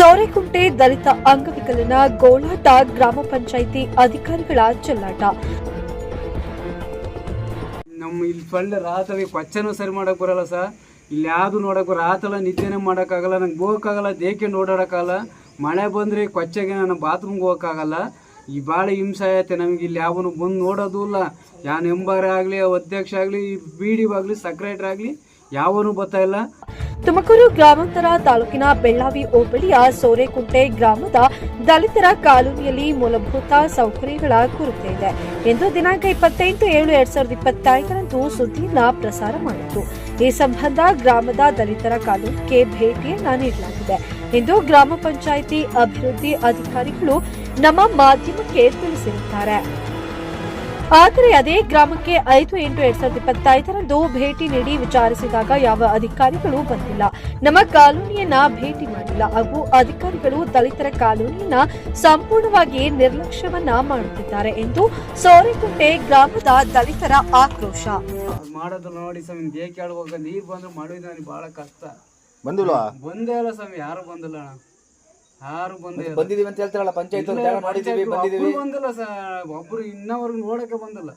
ಸೋರೆಕುಂಟೆ ದಲಿತ ಅಂಗವಿಕಲನ ಗೋಳಾಟ ಗ್ರಾಮ ಪಂಚಾಯಿತಿ ಅಧಿಕಾರಿಗಳ ಚೆಲ್ಲಾಟ. ನಮ್ಮ ಇಲ್ಲಿ ಸೊಳ್ಳೆ ರಾತ್ರಿ ಕೊಚ್ಚನೂ ಸರಿ ಮಾಡಕ್ ಬರಲ್ಲ ಸರ್. ಇಲ್ಲಿ ಯಾವುದು ನೋಡಕ್ ರಾತಲ್ಲ ನಿದ್ದೆನೇ ಮಾಡೋಕ್ಕಾಗಲ್ಲ, ನಂಗೆ ಹೋಗೋಕ್ಕಾಗಲ್ಲ ದೇಕೆ ಓಡಾಡೋಕ್ಕಾಗಲ್ಲ. ಮಳೆ ಬಂದರೆ ಕೊಚ್ಚೆಗೆ ನಾನು ಬಾತ್ರೂಮ್ಗೆ ಹೋಗೋಕ್ಕಾಗಲ್ಲ. ಈ ಭಾಳ ಹಿಂಸೆ ಐತೆ ನಮಗೆ ಇಲ್ಲಿ ಯಾವನು ಬಂದು ನೋಡೋದು ಇಲ್ಲ. ಯಾವ ಮೆಂಬರ್ ಆಗಲಿ, ಅಧ್ಯಕ್ಷ ಆಗಲಿ ಬಿ ಡಿ ಆಗಲಿ, ಸೆಕ್ರೆಟ್ರಿ ಆಗಲಿ, ಯಾವನು ಬರ್ತಾ ಇಲ್ಲ. ತುಮಕೂರು ಗ್ರಾಮಾಂತರ ತಾಲೂಕಿನ ಬೆಳ್ಳಾವಿ ಹೋಬಳಿಯ ಸೋರೆಕುಂಟೆ ಗ್ರಾಮದ ದಲಿತರ ಕಾಲೋನಿಯಲ್ಲಿ ಮೂಲಭೂತ ಸೌಕರ್ಯಗಳ ಕೊರತೆ ಇದೆ. ಎಂದು ದಿನಾಂಕ ಇಪ್ಪತ್ತೆಂಟು ಏಳು ಎರಡ್ ಸಾವಿರದ ಇಪ್ಪತ್ತೈದರಂದು ಸುದ್ದಿಯನ್ನ ಪ್ರಸಾರ ಮಾಡಿತು. ಈ ಸಂಬಂಧ ಗ್ರಾಮದ ದಲಿತರ ಕಾಲೋನಿಗೆ ಭೇಟಿಯನ್ನ ನೀಡಲಾಗಿದೆ. ಎಂದು ಗ್ರಾಮ ಪಂಚಾಯಿತಿ ಅಭಿವೃದ್ಧಿ ಅಧಿಕಾರಿಗಳು ನಮ್ಮ ಮಾಧ್ಯಮಕ್ಕೆ ತಿಳಿಸಿರುತ್ತಾರೆ. ಆದರೆ ಅದೇ ಗ್ರಾಮಕ್ಕೆ ಐದು ಎಂಟು ಎರಡ್ ಸಾವಿರದ ಇಪ್ಪತ್ತೈದರಂದು ಭೇಟಿ ನೀಡಿ ವಿಚಾರಿಸಿದಾಗ ಯಾವ ಅಧಿಕಾರಿಗಳು ಬಂದಿಲ್ಲ. ನಮ್ಮ ಕಾಲೋನಿಯನ್ನ ಭೇಟಿ ಮಾಡಿಲ್ಲ. ಹಾಗೂ ಅಧಿಕಾರಿಗಳು ದಲಿತರ ಕಾಲೋನಿಯನ್ನ ಸಂಪೂರ್ಣವಾಗಿ ನಿರ್ಲಕ್ಷ್ಯವನ್ನ ಮಾಡುತ್ತಿದ್ದಾರೆ ಎಂದು ಸೋರೆಕುಂಟೆ ಗ್ರಾಮದ ದಲಿತರ ಆಕ್ರೋಶ. ಮಾಡೋದು ನೋಡಿ ಸ್ವಾಮಿ ದೇಹ ಕೇಳುವಾಗ ನೀರು ಬಂದ್ರೆ ಮಾಡೋದು ನನಗೆ ಬಹಳ ಕಷ್ಟ. ಬಂದಿಲ್ವಾ? ಬಂದೇ ಇಲ್ಲ ಸ್ವಾಮಿ ಯಾರು ಬಂದಿಲ್ಲ. ಅಣ್ಣ ಯಾರು ಇಲ್ಲ. ಬಂದಿದೀವಿ ಅಂತ ಹೇಳ್ತಾರಲ್ಲ ಪಂಚಾಯತ್ ಇಲ್ಲ, ಮಾಡಿದೀವಿ ಬಂದಿದೀವಿ ಒಬ್ರು ಬಂದಿಲ್ಲ ಸರ್. ಒಬ್ರು ಇನ್ನವರೆಗೂ ನೋಡಕ್ಕೆ ಬಂದಿಲ್ಲ.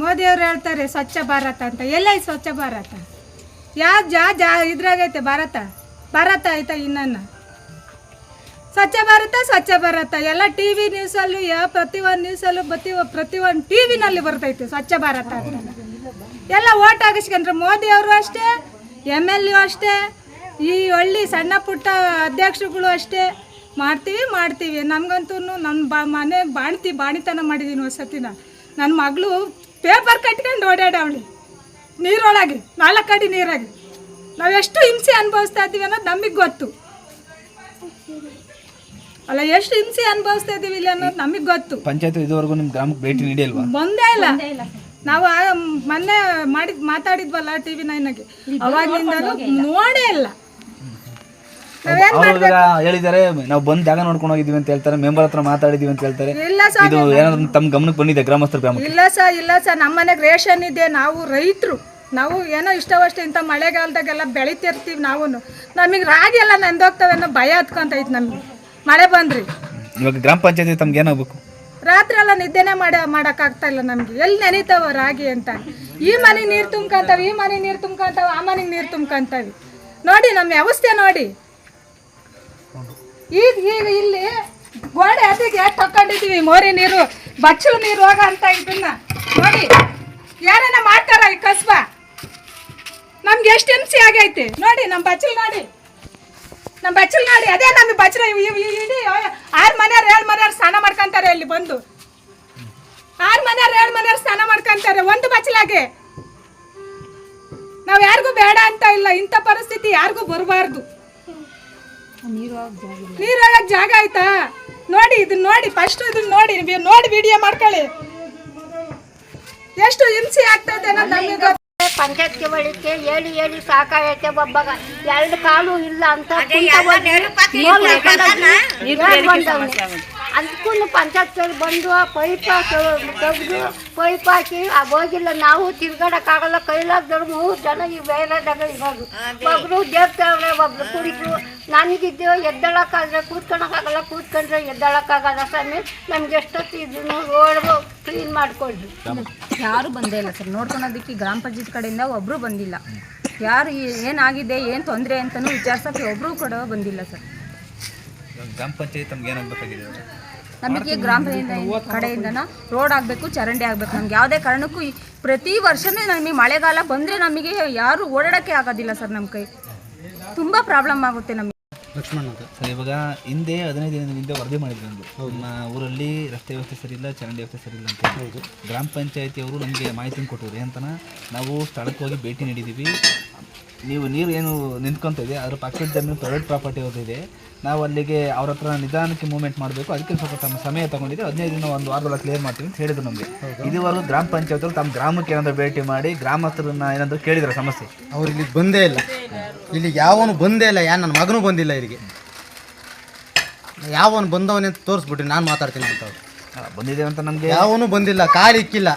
ಮೋದಿಯವ್ರು ಹೇಳ್ತಾರೆ ಸ್ವಚ್ಛ ಭಾರತ ಅಂತ. ಎಲ್ಲೈ ಸ್ವಚ್ಛ ಭಾರತ. ಯಾವ ಜಾ ಜಾ ಇದ್ರಾಗೈತೆ ಭಾರತ. ಭಾರತ ಆಯ್ತಾ ಇನ್ನನ್ನ? ಸ್ವಚ್ಛ ಭಾರತ ಸ್ವಚ್ಛ ಭಾರತ. ಎಲ್ಲ ಟಿ ವಿ ನ್ಯೂಸಲ್ಲೂ ಯಾವ ಪ್ರತಿಯೊಂದು ನ್ಯೂಸಲ್ಲೂ ಪ್ರತಿ ಪ್ರತಿಯೊಂದು ಟಿ ವಿನಲ್ಲಿ ಬರ್ತೈತೆ ಸ್ವಚ್ಛ ಭಾರತ ಅಂತ. ಎಲ್ಲ ಓಟ್ ಹಾಕಿಸ್ಕೊಂಡ್ರೆ. ಮೋದಿಯವರು ಅಷ್ಟೇ ಎಂ ಎಲ್ ಎ ಅಷ್ಟೇ ಈ ಹಳ್ಳಿ ಸಣ್ಣ ಪುಟ್ಟ ಅಧ್ಯಕ್ಷರುಗಳು ಅಷ್ಟೇ ಮಾಡ್ತೀವಿ ಮಾಡ್ತೀವಿ. ನಮಗಂತೂ ನನ್ನ ಬಾ ಮನೆ ಬಾಣ್ತಿ ಬಾಣಿತನ ಮಾಡಿದ್ದೀನಿ ಹೊಸತಿನ. ನನ್ನ ಮಗಳು ಪೇಪರ್ ಕಟ್ಕೊಂಡು ಓಡಾಡವಳಿ ನೀರೊಳಗೆ ನಾಲ್ಕು ಅಡಿ ನೀರಾಗಿ. ನಾವು ಎಷ್ಟು ಹಿಂಸೆ ಅನುಭವಿಸ್ತಾ ಇದ್ದೀವಿ ಅನ್ನೋದು ನಮಗೆ ಗೊತ್ತು. ಅಲ್ಲ ಎಷ್ಟು ಹಿಂಸೆ ಅನುಭವಿಸ್ತಾ ಇದ್ದೀವಿ ಇಲ್ಲ ಅನ್ನೋದು ನಮಗೆ ಗೊತ್ತು. ಪಂಚಾಯತ್ ಇದುವರೆಗೂ ನಿಮ್ಮ ಗ್ರಾಮಕ್ಕೆ ಭೇಟಿ ನೀಡಿಲ್ವಾ? ಬಂದೇ ಇಲ್ಲ. ನಾವು ಆ ಮೊನ್ನೆ ಮಾಡಿದ್ ಮಾತಾಡಿದ್ವಲ್ಲ ಟಿ ವಿ ನೈನಾಗೆ ಅವಾಗಿಂದ ನೋಡೇ ಇಲ್ಲ. ಹೇಳಿದ್ದಾರೆ ನಾವು ಬಂದ್ ಜಾಗ ನೋಡ್ಕೊಂಡು ಹೋಗಿದೀವಿ ಅಂತ ಹೇಳ್ತಾರೆ ಮೆಂಬರ್ ಹತ್ರ ಮಾತಾಡಿದೀವಿ ಅಂತ ಹೇಳ್ತಾರೆ. ಇಲ್ಲ ಸರ್ ಇದು ಏನಾದ್ರು ತಮ್ಮ ಗಮನಕ್ಕೆ ಬಂದಿದೆ ಗ್ರಾಮಸ್ಥರ ಇಲ್ಲ ಸರ್ ಇಲ್ಲ ಸರ್ ನಮ್ಮ ಮನೆಗೆ ರೇಷನ್ ಇದೆ ನಾವು ರೈತರು. ನಾವು ಏನೋ ಇಷ್ಟವಷ್ಟು ಇಂಥ ಮಳೆಗಾಲದಾಗೆಲ್ಲ ಬೆಳಿತಿರ್ತೀವಿ ನಾವು ನಮಗೆ ರಾಗಿ ಎಲ್ಲ ನಂದೋಗ್ತವೆ ಅನ್ನೋ ಭಯ ಹತ್ಕೊಂತೈತೆ ನಮಗೆ. ಮಳೆ ಬಂದ್ರಿ. ಇವಾಗ ಗ್ರಾಮ ಪಂಚಾಯತಿ ತಮ್ಗೆ ಏನಾಗಬೇಕು ರಾತ್ರಿ ಎಲ್ಲ ನಿದ್ದೆನೆ ಮಾಡ ಮಾಡೋಕ್ಕಾಗ್ತಾ ಇಲ್ಲ ನಮಗೆ. ಎಲ್ಲಿ ನೆನೀತಾವ ರಾಗಿ ಅಂತ. ಈ ಮನೆಗೆ ನೀರು ತುಂಬ್ಕೊಂತಾವೆ ಈ ಮನೆಗೆ ನೀರು ತುಂಬ್ಕೊಂತಾವೆ ಆ ಮನೆಗೆ ನೀರು ತುಂಬ್ಕೊಂತಾವೆ. ನೋಡಿ ನಮ್ಮ ವ್ಯವಸ್ಥೆ ನೋಡಿ. ಈಗ ಈಗ ಇಲ್ಲಿ ಗೋಡೆ ಅದಕ್ಕೆ ತಕ್ಕೊಂಡಿದ್ದೀವಿ ಮೋರಿ ನೀರು, ಬಚ್ಚಲು ನೀರು ಹೋಗ ಅಂತ ಇದನ್ನ. ನೋಡಿ, ಯಾರನ್ನ ಮಾಡ್ತಾರ ಈ ಕಸ್ಬ? ನಮ್ಗೆ ಎಷ್ಟು ಹಿಂಸೆ ಆಗೈತೆ? ನೋಡಿ ನಮ್ಮ ಬಚ್ಚಲು ನೋಡಿ. ನಮ್ಮ ಬಚ್ಚಲು ನೋಡಿ, ಅದೇ ನಮ್ಗೆ ಬಚ್ಚಲ. ಇಡೀ ಆರು ಮನೆಯವ್ರು, ಏಳು ಮನೆಯವ್ರು ಸ್ನಾನ ಮಾಡ್ಕೊಂತಾರೆ ಇಲ್ಲಿ ಬಂದು. ಆರು ಮನೆಯವ್ರು, ಏಳು ಮನೆಯವ್ರು ಸ್ನಾನ ಮಾಡ್ಕೊಂತಾರೆ ಒಂದು ಬಚ್ಚಲಾಗೆ. ನಾವು ಯಾರಿಗೂ ಬೇಡ ಅಂತ ಇಲ್ಲ, ಇಂಥ ಪರಿಸ್ಥಿತಿ ಯಾರಿಗೂ ಬರಬಾರ್ದು. ನೀರು ಹೋಗಕ್ ಜಾಗ ಆಯ್ತಾ ನೋಡಿ ಇದನ್ನ ನೋಡಿ ಫಸ್ಟ್ ಇದನ್ನ ನೋಡಿ ನೋಡಿ ವಿಡಿಯೋ ಮಾಡ್ಕೊಳ್ಳಿ ಎಷ್ಟು ಹಿಂಸೆ ಆಗ್ತದೆ. ಪಂಚಾಯತ್ಗೆ ಬಳಿಕೆ ಹೇಳಿ ಹೇಳಿ ಸಾಕಾಗೈತೆ ಒಬ್ಬಗ. ಎರಡು ಕಾಲು ಇಲ್ಲ ಅಂತ ಅದಕ್ಕೂ ಪಂಚಾಯತ್ ಬಂದು ಆ ಪೈಪ ತೆಗೆದು ಪೈಪ್ ಹಾಕಿ ಆ ಹೋಗಿಲ್ಲ ನಾವು ತಿರ್ಗಾಡಕ್ಕಾಗಲ್ಲ ಕೈಲಾಗ್ದವ್ರು ಮೂರು ಜನ ಈ ಬೇರೆದಾಗ ಇರೋದು. ಒಬ್ರು ದೇವ್ತವ್ರೆ ಒಬ್ರು ಕುಡಿದ್ರು ನನಗಿದ್ದು ಎದ್ದಳಕ್ಕಾದ್ರೆ ಕೂತ್ಕೊಳಕ್ಕಾಗಲ್ಲ ಕೂತ್ಕೊಂಡ್ರೆ ಎದ್ದಳಕ್ಕಾಗಲ್ಲ ಸ್ವಾಮಿ. ನಮ್ಗೆ ಎಷ್ಟೊತ್ತು ಇದನ್ನು ರೋಡ್ ಕ್ಲೀನ್ ಮಾಡ್ಕೊಳ್ರಿ. ಯಾರು ಬಂದೇ ಇಲ್ಲ ಸರ್. ನೋಡ್ಕೊಳೋದಿಕ್ಕೆ ಗ್ರಾಮ ಪಂಚಾಯತ್ ಕಡೆಯಿಂದ ಒಬ್ಬರು ಬಂದಿಲ್ಲ. ಯಾರು ಏನಾಗಿದೆ ಏನು ತೊಂದರೆ ಅಂತಲೂ ವಿಚಾರಿಸೋಕ್ಕೆ ಒಬ್ರು ಕೂಡ ಬಂದಿಲ್ಲ ಸರ್. ಗ್ರಾಮ ಪಂಚಾಯತ್ ಏನಾಗಬೇಕಾಗಿದೆ ನಮಗೆ ಗ್ರಾಮ ಪಂಚಾಯತ್ ಕಡೆಯಿಂದ ರೋಡ್ ಆಗಬೇಕು ಚರಂಡಿ ಆಗಬೇಕು. ನಮ್ಗೆ ಯಾವುದೇ ಕಾರಣಕ್ಕೂ ಈ- ಪ್ರತಿ ವರ್ಷನೇ ನಮಗೆ ಮಳೆಗಾಲ ಬಂದರೆ ನಮಗೆ ಯಾರು ಓಡಾಡೋಕ್ಕೆ ಆಗೋದಿಲ್ಲ ಸರ್ ನಮ್ಮ ಕೈ. ತುಂಬ ಪ್ರಾಬ್ಲಮ್ ಆಗುತ್ತೆ ನಮಗೆ. ಸರ್ ಇವಾಗ ಹಿಂದೆ ಹದಿನೈದು ದಿನದ ಹಿಂದೆ ವರದಿ ಮಾಡಿದ್ರು ಒಂದು ನಮ್ಮ ಊರಲ್ಲಿ ರಸ್ತೆ ವ್ಯವಸ್ಥೆ ಸರಿ ಇಲ್ಲ ಚರಂಡಿ ವ್ಯವಸ್ಥೆ ಸರಿ ಇಲ್ಲ ಅಂತ ಹೇಳಿದ್ರು ಗ್ರಾಮ ಪಂಚಾಯತಿಯವರು ನಮಗೆ ಮಾಹಿತಿ ಕೊಟ್ಟರು ಏನಂತನ ನಾವು ಸ್ಥಳಕ್ಕೆ ಹೋಗಿ ಭೇಟಿ ನೀಡಿದ್ದೀವಿ. ನೀವು ನೀರು ಏನು ನಿಂತ್ಕೊಂತ ಇದೆ ಅದ್ರ ಪಕ್ಕದ ಜಮೀನು ಪ್ರೈವೇಟ್ ಪ್ರಾಪರ್ಟಿ ಅವ್ರದ್ದಿದೆ ನಾವು ಅಲ್ಲಿಗೆ ಅವ್ರ ಹತ್ರ ನಿಧಾನಕ್ಕೆ ಮೂವ್ಮೆಂಟ್ ಮಾಡಬೇಕು. ಅದಕ್ಕೆ ಸ್ವಲ್ಪ ತಮ್ಮ ಸಮಯ ತಗೊಂಡಿದೆ ಹದಿನೈದು ದಿನ ಒಂದು ವಾರದೊಳಗೆ ಕ್ಲಿಯರ್ ಮಾಡ್ತೀವಿ ಅಂತ ಹೇಳಿದ್ರು ನಮಗೆ. ಇದುವರೆಗೂ ಗ್ರಾಮ ಪಂಚಾಯತ್ ತಮ್ಮ ಗ್ರಾಮಕ್ಕೆ ಏನಾದರೂ ಭೇಟಿ ಮಾಡಿ ಗ್ರಾಮಸ್ಥರನ್ನ ಏನಾದರೂ ಕೇಳಿದ್ರೆ ಸಮಸ್ಯೆ? ಅವ್ರು ಇಲ್ಲಿಗೆ ಬಂದೇ ಇಲ್ಲ. ಇಲ್ಲಿಗೆ ಯಾವನು ಬಂದೇ ಇಲ್ಲ. ಯಾ ನನ್ನ ಮಗನೂ ಬಂದಿಲ್ಲ ಇಲ್ಲಿಗೆ. ಯಾವನು ಬಂದವನೇ ಅಂತ ತೋರಿಸ್ಬಿಟ್ರಿ ನಾನು ಮಾತಾಡ್ತೀನಿ ಅಂತ ಅವ್ರು. ಬಂದಿದ್ದೇವೆ ಬಂದಿದೆ ಅಂತ ನಮಗೆ? ಯಾವನು ಬಂದಿಲ್ಲ ಕಾಲು ಇಕ್ಕಿಲ್ಲ.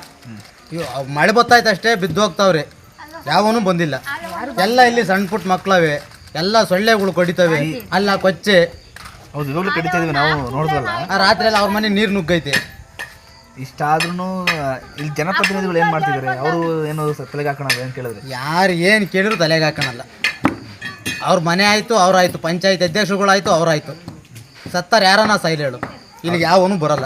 ಮಳೆ ಬತ್ತಾಯ್ತು ಅಷ್ಟೇ ಬಿದ್ದು ಹೋಗ್ತಾವ್ರೆ. ಯಾವನು ಬಂದಿಲ್ಲ. ಎಲ್ಲ ಇಲ್ಲಿ ಸಣ್ಣ ಪುಟ್ಟ ಮಕ್ಕಳವೆ ಎಲ್ಲ ಸೊಳ್ಳೆಗಳು ಕಡಿತವೆ. ಅಲ್ಲ ಕೊಚ್ಚೆ. ಹೌದು ಇವಾಗಲೂ ಕಡಿತಾ ಇದೀವಿ ನಾವು ನೋಡಿದ್ವಲ್ಲ ಆ ರಾತ್ರಿ ಎಲ್ಲ ಅವ್ರ ಮನೆ ನೀರು ನುಗ್ಗೈತೆ. ಇಷ್ಟಾದ್ರೂ ಇಲ್ಲಿ ಜನಪ್ರತಿನಿಧಿಗಳು ಏನು ಮಾಡ್ತಿದ್ದಾರೆ? ಅವರು ಏನು ಸ- ತಲೆಗೆ ಹಾಕೋಣ ಏನು ಕೇಳಿದ್ರೆ? ಯಾರು ಏನು ಕೇಳಿದ್ರು ತಲೆಗೆ ಹಾಕೋಣಲ್ಲ. ಅವ್ರ ಮನೆ ಆಯಿತು ಅವ್ರಾಯ್ತು ಪಂಚಾಯತ್ ಅಧ್ಯಕ್ಷರುಗಳಾಯ್ತು ಅವ್ರಾಯ್ತು. ಸತ್ತಾರ ಯಾರನ್ನ ಸೈಲ್ ಹೇಳು. ಇಲ್ಲಿಗೆ ಯಾವನು ಬರಲ್ಲ.